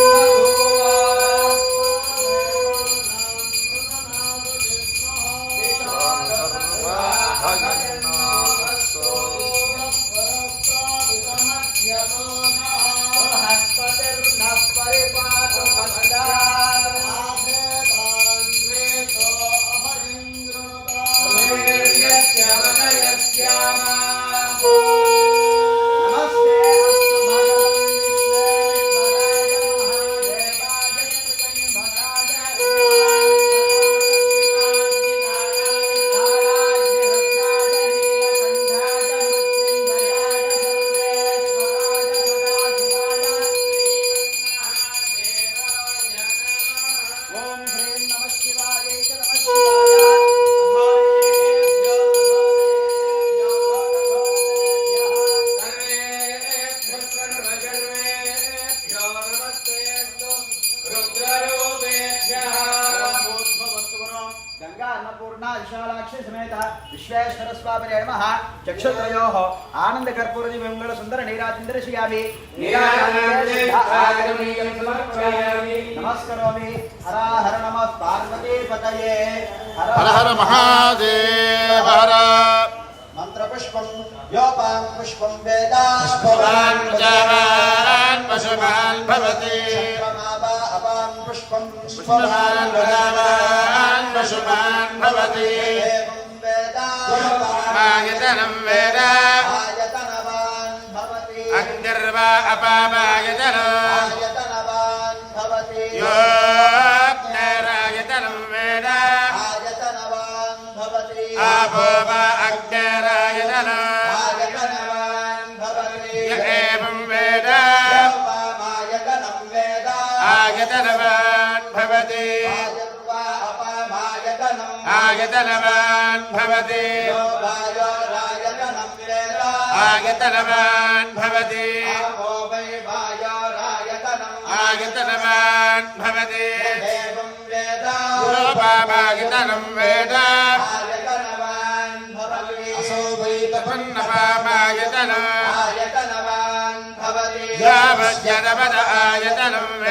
ఓం निराजनं दर्शयामि नमस्करोमि हरा हर नमः पार्वती पतये हर हर महादेव हर मन्त्रपुष्पं योपां पुष्पं वेदान् पशुमान् पशुमान् भवति अपां पुष्पं पुष्पमान् वदान् पशुमान् भवति वेदा आयतनं वेदा आयतनं वा अपामायतनवान् भवति योऽग्नेरायतनं वेद आयतनवान् भवति आपो वा अग्नेरायतन आयतनवान् भवति य एवं वेद आयतनवान् भवति आगतनवान् भवति आगतनवान् भवति आगतनवान् भवति गोपामागतनं वेद असोपैतपन्नपामायतनम् यावज्जनपद आयतनं वेद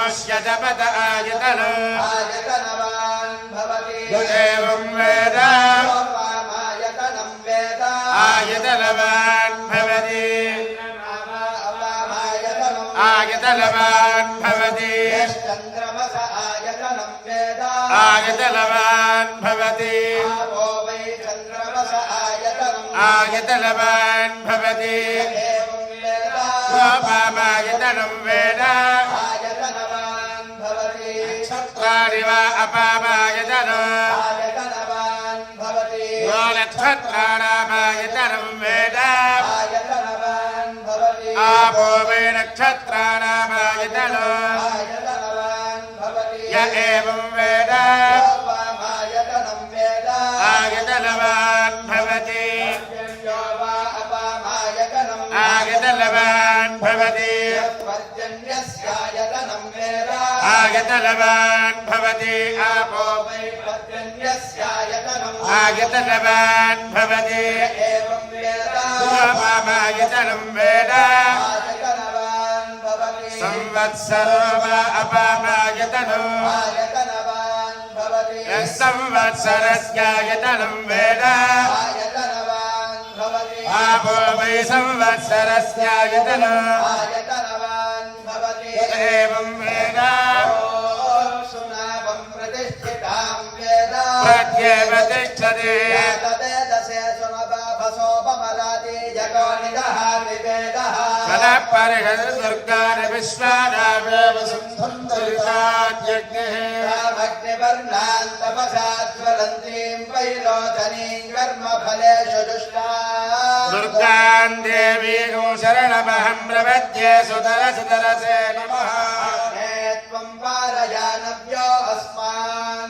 ब्रह्मस्य जपत आयतनम् भवति एवं वेद आयतनं वेद आयतनवान् भवति आयतनवान् भवति चन्द्रमस आयतनं वेद आयतनवान् भवति वै चन्द्रमस आयतनम् आयतनवान् भवति स्वपामायतनं वेद आयत त्वारिव अपामायतनवान् भवति नक्षत्राणामायतनं वेद आपो मे नक्षत्राणामायतनो य एवं वेद आयतनवान् भवति आयतनवान् भवति आगतनवान् भवति आपो वै आगतनवान् भवति मामागतनं वेद संवत्सरो वा अपामागतनो संवत्सरस्यायतनं वेद आपो वै संवत्सरस्यायतनो एवं वेदा प्रत्येव तिष्ठति परिहृदुर्गानि विश्वानामेव सिन्धुन्दरिताज्ञः रामग्निवर्णान् तपसा ज्वलन्तीं वैलोचनीं कर्मफलेषु दुष्टा दुर्गान् देवीगो शरणमहं प्रपद्ये सुतरसुतरसे नमः त्वं पारयानव्यो अस्मान्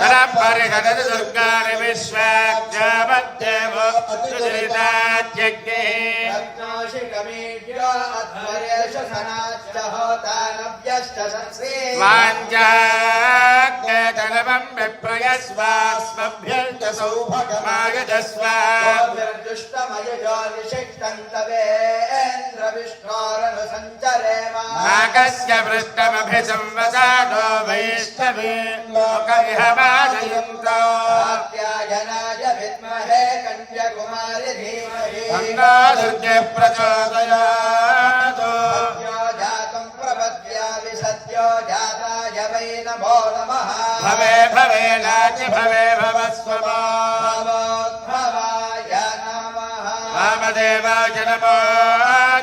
తరపరిగదతి దుర్గాని విశ్వాఖ్యామద్దేవ సుచరితాత్యగ్నే अत्युचरितात्यज्ञे रत्नाशिकमीड्यो अध्वरेश सनाश्च होतानव्यश्च सत्स्रे वाञ्छाज्ञतनवम् विप्रयस्वास्मभ्यर्च सौभगमायजस्व दुष्टमयजो निषिक्तन्तवेन्द्र विष्णोरनुसञ्चरेम नागस्य पृष्ठमभिसंवसादो वैष्णवे लोकमिह वाजयन्तो कात्यायनाय विद्महे कन्याकुमारि धीमहि तन्नो दुर्गे प्रचोदयात् सत्यो जातं प्रपद्यामि सत्यो जाताय वै नमो नमः भवे भवे नाच भवे भवस्वमा भवोद्भवाय नमः वामदेवाय नमो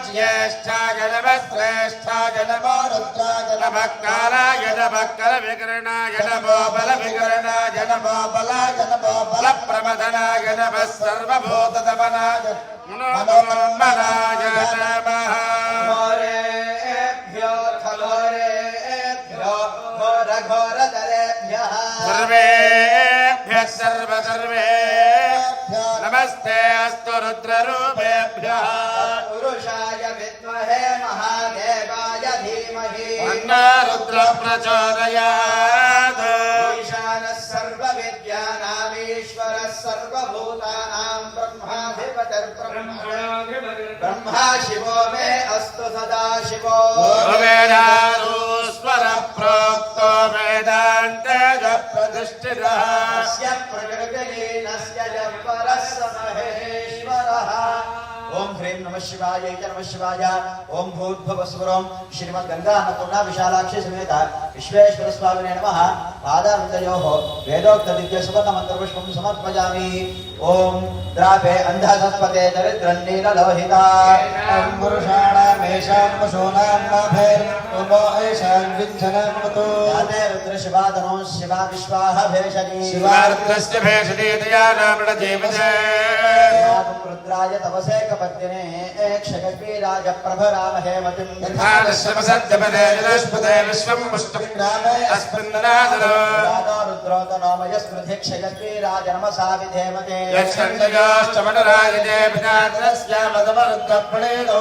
ज्येष्ठाय नमः श्रेष्ठाय नमो रुद्राय नमः कालाय नमः कलविकरणाय नमो बलविकरणाय नमो बलाय नमो बलप्रमदनाय नमः सर्वभूतदमनाय नमो मनाय नमः घोरेभ्यो घोरेभ्यो घोरघोरतरेभ्यः सर्वेभ्यः सर्वसर्वे नमस्ते अस्तु रुद्ररूपेभ्यः पुरुषाय विद्महे महादेवाय धीमहि अन्ना ब्रह्मा शिवो मे अस्त सदा शिवो। वेदास्वर प्रोक्त वेदांत प्रतिष्ठितः प्रकृति प्रकृतिलीनस्य च परः स महेश्वरः। ఓం హ్రీం నమ శివాయ ఇక నమ శివాయ ఓం భూర్భువస్వరం శ్రీమద్ గంగా అన్నపూర్ణ విశాలాక్షి సమేత విశ్వేశ్వర స్వామినే నమ పాదాంతయో వేదోక్త దివ్య సువర్ణ మంత్ర పుష్పం సమర్పయామి ఓం ద్రాపే అంధసత్పతే దరిద్రం నీలలోహిత పురుషాణమేషాం పశూనాం నాభైర్మో ఏషాం వింఛనమతో యాతే రుద్ర శివాదనో रुद्राय तमसे कपत्तिने क्षकपीराज प्रभ राम हेमतिं यथा विश्वसद्यपदे जलस्पदे विश्वं पुष्टं रामे अस्पन्दनादरो राधा रुद्रोत नोमय स्मृति क्षकपीराज नमसा विधेमते यच्छन्दयोश्चमनराजते पितात्रस्यामदमरुद्धप्रणेदो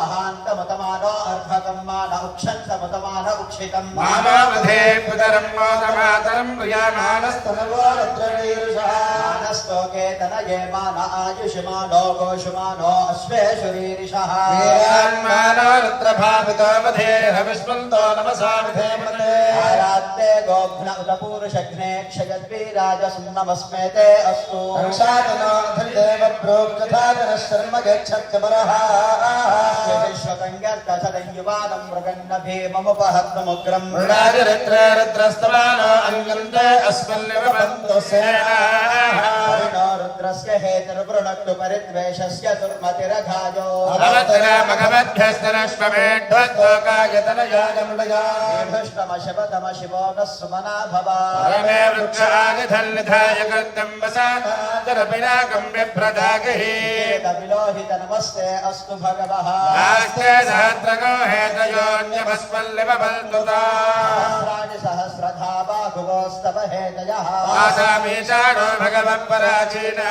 महान्तमतमानो अर्धकं मान उक्षन्तमतमान उक्षितं मामावधे पितरं मातमातरं प्रियामानस्तनवो रुद्रणीरुषः मानस्तोके तनये मान आयुषमान नो गोषुमानो अश्वेश्वरीरिषः वीरान्मानो रुद्रभावितो वधेर्हविष्मन्तो नमसा विधेमते आरात्ते गोभ्न उत पूरुषघ्ने क्षयद्वीराजसुन्नमस्मे ते अस्तु रक्षातनोऽधदेव प्रोक्तधातनः शर्म गच्छत्यपरः विश्वकङ्गर्तसदं युवानं मृगन्नभीममुपहत्तमुग्रम् मृणाचरित्रे रुद्रस्तवानो अङ्गन्ते अस्मल्लिवपन्तो सेनाः त्रस्कहेतुर्वृणक्तु परिद्वेषस्य सुमतिरघाजो भगवद्भ्यस्तनश्वमेढ्वद्लोकायतनयागमृडयाष्टमशपतमशिवो नः सुमना भवामे वृक्षागधन्निधाय कर्तम्बसाकम् बिभ्रदागहि कपिलोहित नमस्ते अस्तु भगवः नास्ते सहस्रगो हेतयोऽन्यभस्मल्लिवबन्धुता सहस्रधा बाहुवोस्तव हेतयः आसामीशाणो भगवन् पराचीना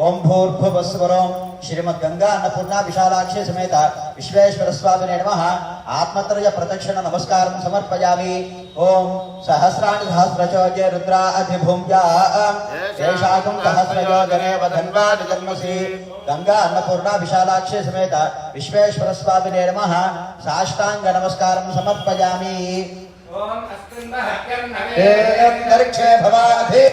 ఓం భూర్భువస్వరం శ్రీమద్ గంగా అన్నపూర్ణ విశాలాక్షి సమేత విశ్వేశ్వర స్వామినే నమ. ఆత్మత్రయ ప్రదక్షిణ నమస్కారం సమర్పయామి. ఓం సహస్రాణి సహస్రచోజే రుద్రా అధిభూమ్యా శేషాకం సహస్రయోజనే వధన్వాది జన్మసి. గంగా అన్నపూర్ణ విశాలాక్షి సమేత విశ్వేశ్వర స్వామినే నమ. సాష్టాంగ నమస్కారం సమర్పయామి. అంతరిక్షే భవాధి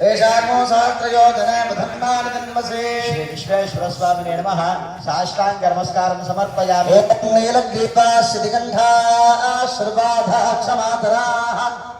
ఏషామో సహస్రయోజనే మధన్మాని జన్మసే శ్రీ విశ్వేశ్వర స్వామినే నమ సాష్టాంగ నమస్కారం సమర్పయామి ఓం నీలగ్రీపా శితిగంధా శర్వాధా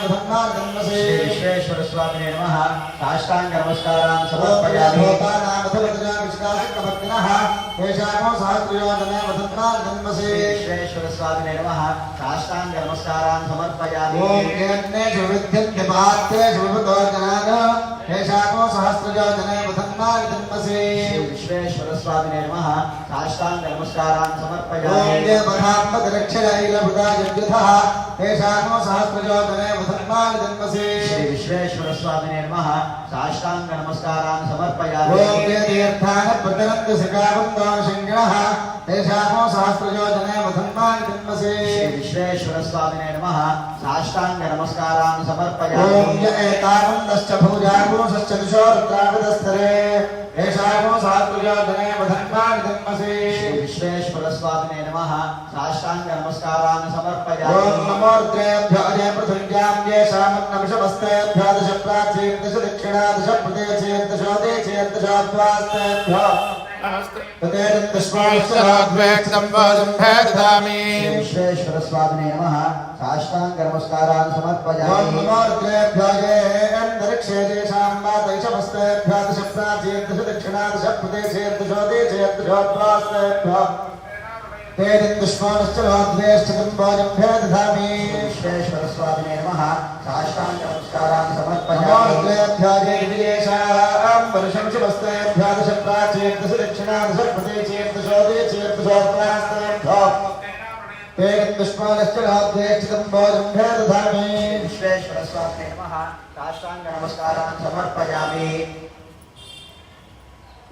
తేషామో సహస్రయోజనే మధన్మాని జన్మసే శ్రీ విశ్వేశ్వర స్వామి నమ సాష్టాంగ నమస్కారాన్ని ఓం సమర్పయామి భోపానామధుమధురా విష్ణాశక్తమగ్నః తేషామో సహస్రయోజనే మధన్మాని జన్మసే శ్రీ విశ్వేశ్వర స్వామి నమ సాష్టాంగ నమస్కారాన్ని సమర్పయామి ఓం కేన్నేషు విద్యంతి పాత్రేషు విభుతో జనాన తేషామో సహస్రయోజనే మధన్మాని జన్మసే శ్రీ విశ్వేశ్వర స్వామి నమ సాష్టాంగ నమస్కారాన్ని ఓం సమర్పయామి దే మహాత్మదరక్షరైలభుతాయుద్ధః తేషామో సహస్రయోజనే మధన్మాని జన్మసే శ్రీ విశ్వేశ్వర స్వామి నమ సాష్టాంగ నమస్కారాన్ని ఓం సమర్పయామి దే తీర్థాన ప్రతరంతు సకావంతో శంకరః తేషామో సహస్రయోజనే మధన్మాని జన్మసే శ్రీ విశ్వేశ్వర స్వామి నమ సాష్టాంగ నమస్కారాన్ని ఓం సమర్పయామి య ఏతానందశ్చ భూజాగోషశ్చ దిశో రుద్రావిదస్తరే తేషామో సహస్రయోజనే మధన్మాని జన్మసే శ్రీ విశ్వేశ్వర స్వామి నమ సాష్టాంగ నమస్కారాన్ని ఓం సమర్పయామి నమో రుద్రేభ్యో అజయ పృథివ్యాం యేషామన్నమిషమస్తేభ్యో దశ ప్రాచీం దశ దక్షిణా దశ ప్రదేశేం దశోదేశేం దశోద్వాస్తేభ్యో తదేదం స్వామిశ్వరాద్వేక్షం వాదం భేదామి శ్రీ విశ్వేశ్వర స్వామి నమ సాష్టాంగ నమస్కారాన్ని ఓం సమర్పయామి నమో రుద్రేభ్యో ఏ అంతరిక్షే దేశాం మాతైషమస్తేభ్యో దశ ప్రాచీం దశ దక్షిణా దశ विश्वेश्वर स्वामी नमः। साष्टांग नमस्कारान् समर्पयामि।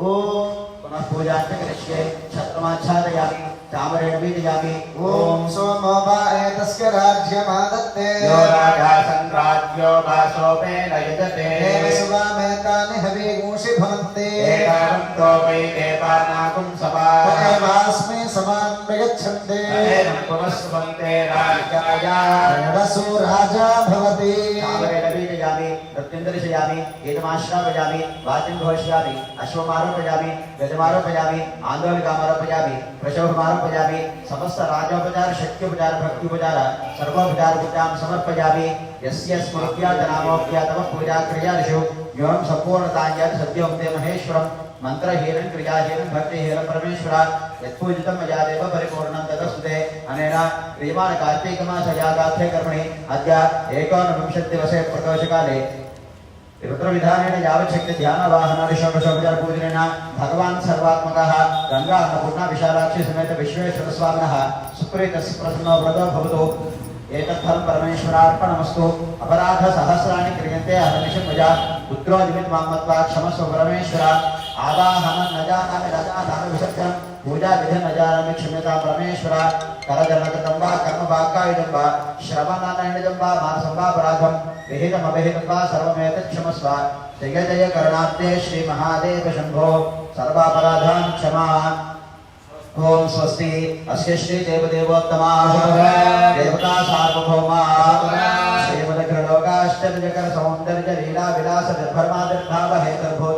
ओम पुनः पूजार्थ कृष्ये छत्रमाच्छादयामि। तामरेण वीडयामि ओम सोमो वा एतस्य राज्यमादत्ते। यो राजा संराज्यो वासोपेन युजते। देवसुवामेतानि हविगूषि भवन्ति एतावन्तो वै देवानागुं सभा तदेवास्मि प्रयच्छन्ते पुनस्वन्ते राजाय रसो राजा भवति। प्रजामि रत्नेन्द्र एतमाश्रा घोषयामि समस्त राजोपचार शक्योपचार भक्तिपचार सर्वोपचार पूजां समर्पयामि। यस्य स्मृत्या जनामोक्त्या पूजा क्रिया ऋषु एवं सम्पूर्णतां यत् सत्यं ते మంత్రహీనం క్రియాహీనం భక్తిహీనం పరమేశ్వర యత్పూజితం మయా దేవ పరిపూర్ణం తదస్తుతే అనేన క్రియమాణ కార్తీక మాస యాగార్థే కర్మణి అద్య ఏకోనవింశతి దివసే ప్రదోషకాలే రుద్రవిధానేన యావచ్చక్తి ధ్యాన వాహనాది షోడశోపచార పూజనేన భగవాన్ సర్వాత్మకः గంగా అన్నపూర్ణ విశాలాక్షి సమేత విశ్వేశ్వర స్వామినः సుప్రీతస్ ప్రసన్నో వ్రతో భవతు ఏతద్ధం పరమేశ్వరార్పణమస్తు అపరాధ సహస్రాణి క్రియంతే అహర్నిశం మజా పుత్రో आवाहन न जानामि रजानामि विसर्जनं पूजा विधिं न जानामि क्षम्यतां परमेश्वर। करजनकृतं वा कर्म वाक्कायुधं वा श्रवणनयनिजं वा मानसं वा अपराधं विहितम् अभिहितं वा सर्वमेतत् क्षमस्व जय जय करणार्थे श्रीमहादेव शम्भो सर्वापराधान् क्षमा। ओम स्वस्ति। अस्य श्री देवदेवोत्तमाः देवता सार्वभौमाः। श्रीमदग्रलोकाश्चर्यकर सौन्दर्य लीला विलास निर्भरमादिर्भाव हेतर्भोज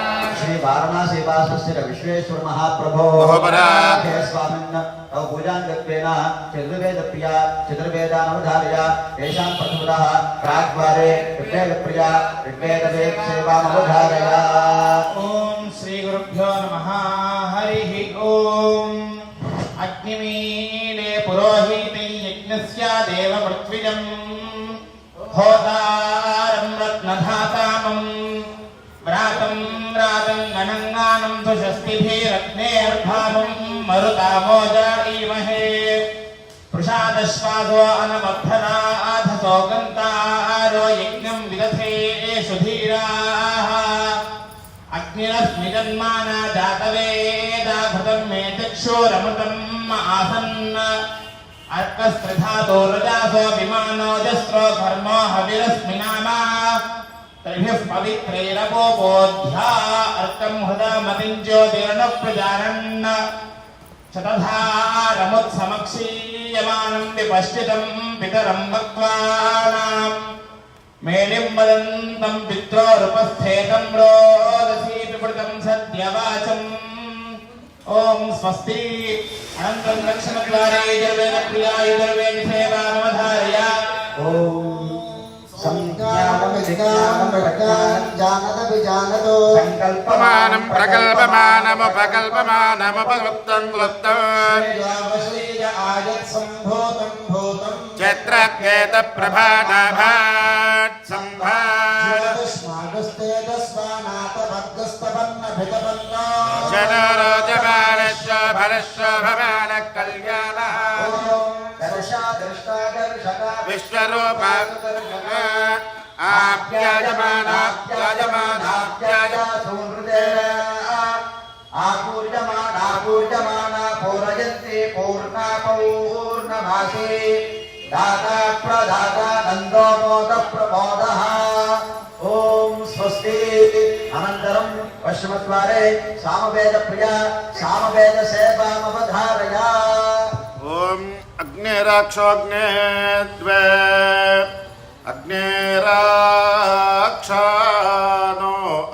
वाराणसीवासस्य रविश्वेश्वर महाप्रभो महोपराधे स्वामिन् भूजाङ्गत्वेन चतुर्वेदप्रिया चतुर्वेदानवधार्या येषां प्रथमतः प्राग्वारे ऋग्वेदप्रिया ऋग्वेदवेदसेवामवधारया ॐ श्रीगुरुभ्यो नमः हरिः ॐ अग्निमीले पुरोहिते यज्ञस्य देवमृत्विजम् होता ध्यानं स्वस्तिभिरग्नेऽर्भावं मरुतामोजानीमहे प्रसादश्वादो अनमभ्रनाथसो गन्तारो यज्ञं विदधे सुधीराः अग्निरस्मिजन्माना जातवेदाभृतं मे चक्षुरमृतम् आसन् अर्कस्त्रिधातो रजासो विमानोजस्रो घर्मो हविरस्मिनामा नामा तर्ह्यः पवित्रैरपोपोध्या अर्कं हृदमतिं ज्योतिर्न प्रजानन् शतधारमुत्समक्षीयमानं विपश्चितं पितरं भक्त्वानाम् मेलिं वदन्तं पित्रोरुपस्थेतं रोदसी पिपृतं सद्यवाचम् ॐ स्वस्ति अनन्तं दक्षिणद्वारे यजुर्वेद प्रिया यजुर्वेद सेवा मम సంకల్పమానం ప్రకల్పమానముపకల్పమానముపగుప్తం గుప్తం క్షేత్రజ్ఞేత ప్రభానాభాట్ భవాన కళ్యాణ దర్శ విశ్వరూప ఆప్యాయమానాప్యాయమానాప్యాయ ఆపూర్యమానాపూర్యమానా పూరయంతి పూర్ణా పౌర్ణమాసే దాతా ప్రదాతా నందో ప్రమోద ఓం స్వస్తి అనంతరం పశ్చిమద్వారే సామవేద ప్రియ సామవేద సేవామవధారయా अग्नेराक्षोऽग्नेः द्वे अग्नेराक्षानो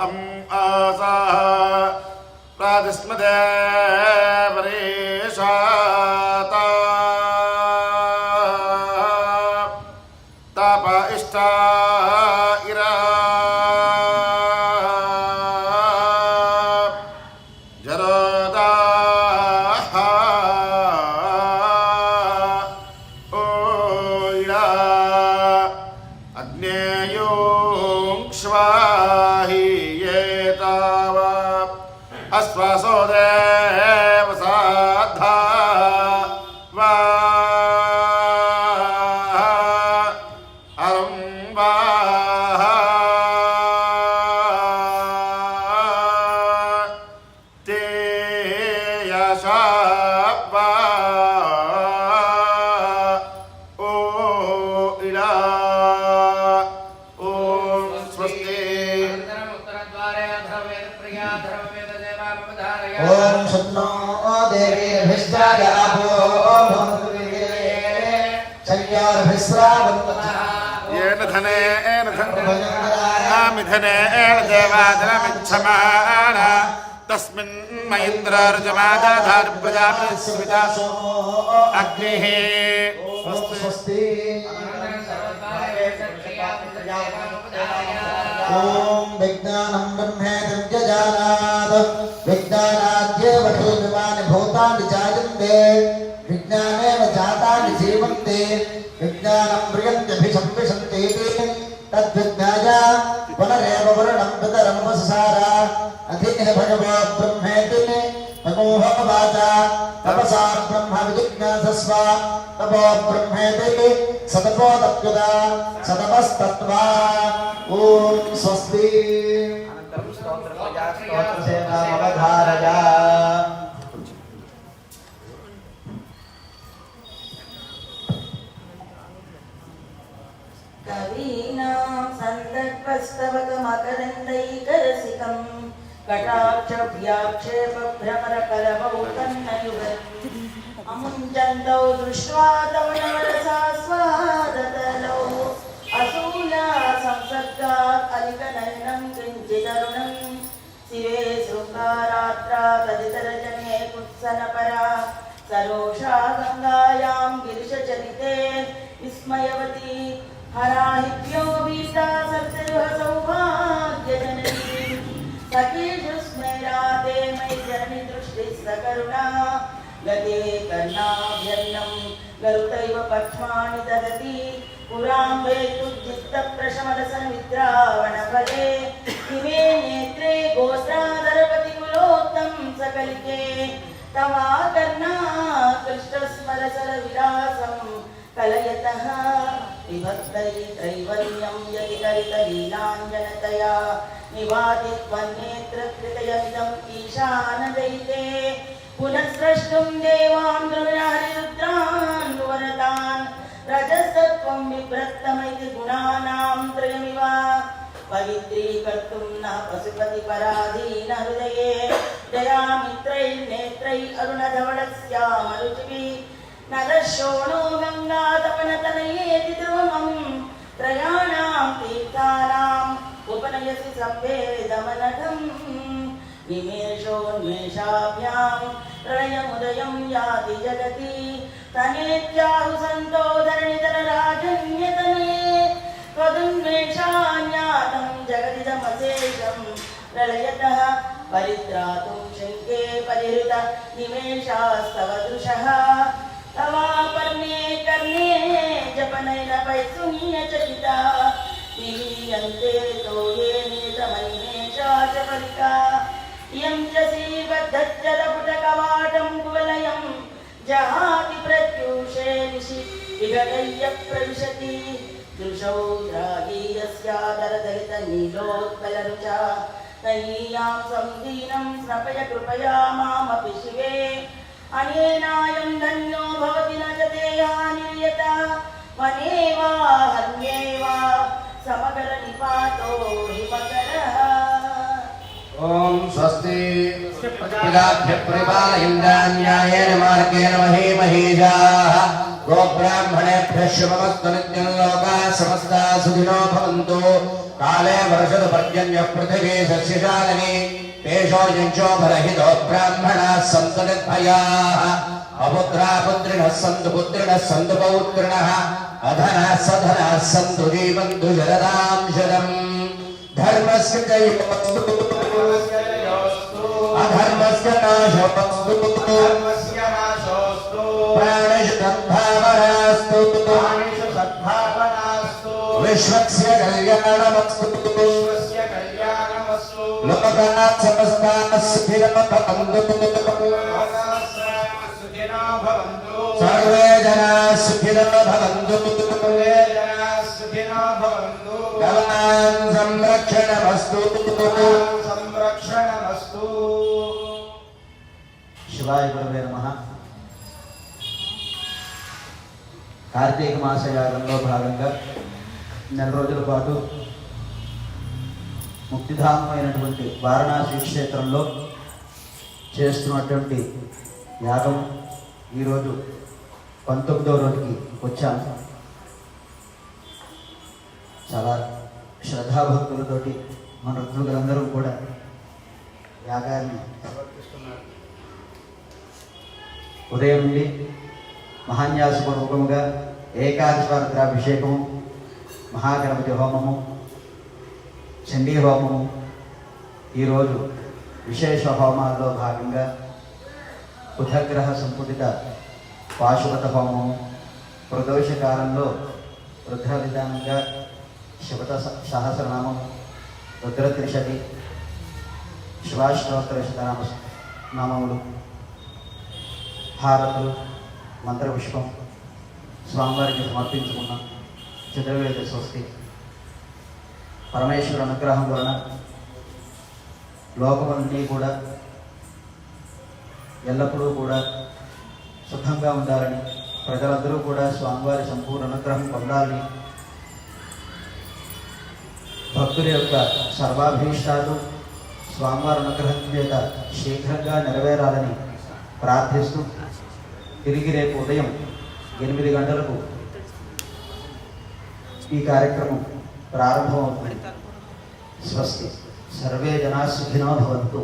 अम् अं आसाः। प्रातिस्मदेवरेशाता ताप इष्टा इरा येन धनेन धनेन देवादनमिच्छमान तस्मिन् मयिन्द्रार्जुमादधार्प्रजापतिस्मिता अग्निः। स्वस्ति ॐ विज्ञानं ब्रह्मेदं जजानात् विज्ञानाद्येव भूतानि जायन्ते। विज्ञानेन जातानि जीवन्ते। विज्ञानं प्रियत्यभिसंविशन्तीति तद्विज्ञाया पुनरेव वर्णं पितरमवसार अधीनः भगवो ब्रह्मेति तमोहवाच तपसा ब्रह्म विजिज्ञासस्व तपो ब्रह्मेति सतपोदप्युता सतपस्तत्वा ॐ स्वस्ति स्तोत्रमवधारया भक्तीनां सन्दर्भस्तवकमकरन्दैकरसिकं कटाक्षव्याक्षेपभ्रमरकलमौतन्नयुगत् अमुञ्चन्दौ दृष्ट्वा तौ नवरसा स्वादतलौ असूला संसर्गात् अलिकनयनं किञ्चिदरुणं शिवे शृङ्गारात्रा तदितरजने कुत्सनपरा सरोषा गङ्गायां गिरिशचरिते विस्मयवती हराहिभ्योऽभीष्टा सत्यः सौभाग्यजननी सखीषुस्मैराते मयि जननि दृष्टिः सकरुणा गते कर्णाभ्यन्नं गरुतैव पक्ष्माणि ददति पुराम्बे तुद्युक्तप्रशमलसन्मित्रावणफले किमे नेत्रे गोत्रादरपतिकुलोत्तं सकलिके तवाकर्णा कृष्णस्मरसरविलासं कलयतः विभक्तयीनाञ्जनतया निवादित्वयम् ईशानदयिते पुनः स्रष्टुं देवान् द्रविणानिरुद्रान् वरतान् रजसत्वं विप्रतमैति गुणानां त्रयमिव। पवित्रीकर्तुं न पशुपतिपराधीनहृदये। दयामित्रैर्नेत्रैः अरुणधवणस्यामरुचिभिः నరశోణో గంగాతమనతనయేతిమం త్రయాణాం తీర్థానాం ఉపనయసి సంవేదమనటం నిమేషోన్మేషాభ్యాం ప్రళయముదయం యాతి జగతి తనేత్యాహు సంతోదరణితర రాజన్యతనే త్వదున్మేషాన్యాతం జగతిదమశేషం ప్రళయత పరిత్రాతుం శంకే పరిహృత నిమేషాస్తవ దృశः शङ्के परिहृत निमेषास्तव दृशः तवापर्णे कर्णे जपनैरपैसुनीयचकिता निलीयन्ते तोये नितमनिमेषा च फलिका इयं च श्रीबद्धच्चरपुटकवाटं कुवलयं जहाति प्रत्यूषे निशि विगतय्य प्रविशति दृशौ द्रागीयस्यादरदलितनीलोत्पलरुचा तयीयां संदीनं स्नपय कृपया मामपि शिवे अनेनायं धन्यो भवति न च देहानिर्यत वने वा हन्ये वा समकरनिपातो हिमकरः ॐ स्वस्ति प्रजाभ्य परिपालयन्दान्यायेन मार्गेण महे महीजाः गोब्राह्मणेभ्यः शुभमस्तु नित्यं लोकाः समस्ताः सुखिनो भवन्तु काले वर्षतु पर्जन्यः पृथिवी सस्यशालिनी तेषो युञ्चो बलहितो ब्राह्मणाः सन्तु निर्भयाः अपुत्रा पुत्रिणः सन्तु पुत्रिणः सन्तु पौत्रिणः अधनाः सधनाः सन्तु जीवन्तु शरदां शरम् धर्मस्य अधर्मस्य नाशोऽस्तु प्राणिषु सद्भावनास्तु। प्राणिषु सद्भावनास्तु। विश्वस्य कल्याणमस्तु विश्वस्य कल्याणमस्तु लोकाः समस्ताः सुखिनः भवन्तु लोकाः सुखिनो भवन्तु सर्वे जनाः सुखिनः भवन्तु सर्वे जनाः सुखिनो भवन्तु गवान् संरक्षणमस्तु संरक्षणमस्तु శివాయ గురవే నమ కార్తీక మాస యాగంలో భాగంగా నెల రోజుల పాటు ముక్తిధామమైనటువంటి వారణాసి క్షేత్రంలో చేస్తున్నటువంటి యాగం ఈరోజు పంతొమ్మిదవ రోజుకి వచ్చాను. చాలా శ్రద్ధాభక్తులతోటి మన ఋతువులందరూ కూడా యాగాన్ని ఉదయం నుండి మహాన్యాసపూర్వకముగా అభిషేకం మహాగణపతి హోమము చండీ హోమము ఈరోజు విశేష హోమాల్లో భాగంగా బుధగ్రహ సంపుటిత పాశుపత హోమము ప్రదోష కాలంలో రుద్ర విధానంగా శివత సహస్రనామం రుద్ర త్రిశతి శివాష్టోత్తర శతనామ నామములు హారతులు మంత్రపుష్పం స్వామివారికి సమర్పించుకున్నాం. చతుర్వేద స్వస్తి పరమేశ్వర అనుగ్రహం వలన లోకమన్నీ కూడా ఎల్లప్పుడూ కూడా సుఖంగా ఉండాలని ప్రజలందరూ కూడా స్వామివారి సంపూర్ణ అనుగ్రహం పొందాలని భక్తుల యొక్క సర్వాభీష్టాలు స్వామివారి అనుగ్రహం చేత శీఘ్రంగా నెరవేరాలని ప్రార్థిస్తూ తిరిగి రేపు ఉదయం ఎనిమిది గంటలకు ఈ కార్యక్రమం ప్రారంభమవుతుంది స్వస్తి సర్వే జనా సుఖినో భవంతు